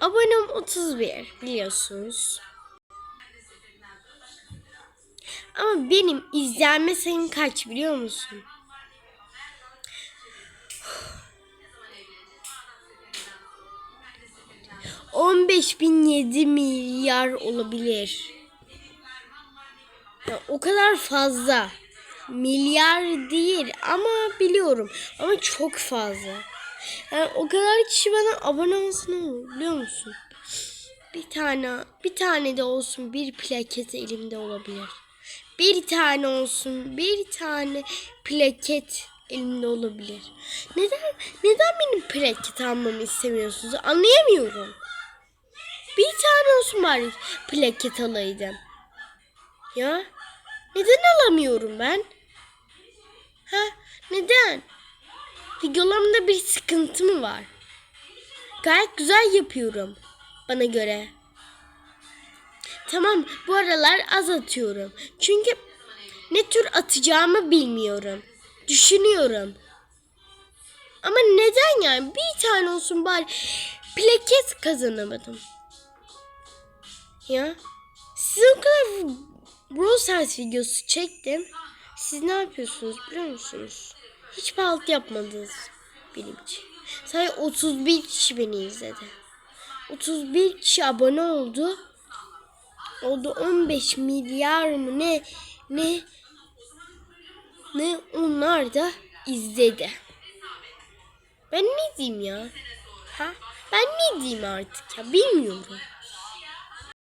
Abonem 31 biliyorsunuz. Ama benim izlenme sayım kaç biliyor musun? On beş bin yedi milyar olabilir. Ya, o kadar fazla. Milyar değil ama biliyorum. Ama çok fazla. Yani o kadar kişi bana abone olsun biliyor musun? Bir tane, bir tane de olsun bir plaket elimde olabilir. Bir tane olsun bir tane plaket elimde olabilir. Neden neden benim plaket almamı istemiyorsunuz? Anlayamıyorum. Bir tane olsun bari plaket alaydım. Ya neden alamıyorum ben? Ha neden? Videolarımda bir sıkıntı mı var? Gayet güzel yapıyorum bana göre. Tamam bu aralar az atıyorum. Çünkü ne tür atacağımı bilmiyorum. Düşünüyorum. Ama neden yani? Bir tane olsun bari. Plaket kazanamadım. Ya. Siz o kadar Brawl Stars videosu çektim. Siz ne yapıyorsunuz biliyor musunuz? Hiç halt yapmadınız benim için. Sadece 31 kişi beni izledi. 31 kişi abone oldu. Oldu 15 milyar mı ne ne ne onlar da izledi. Ben ne diyeyim ya? Ha? Ben ne diyeyim artık ya bilmiyorum.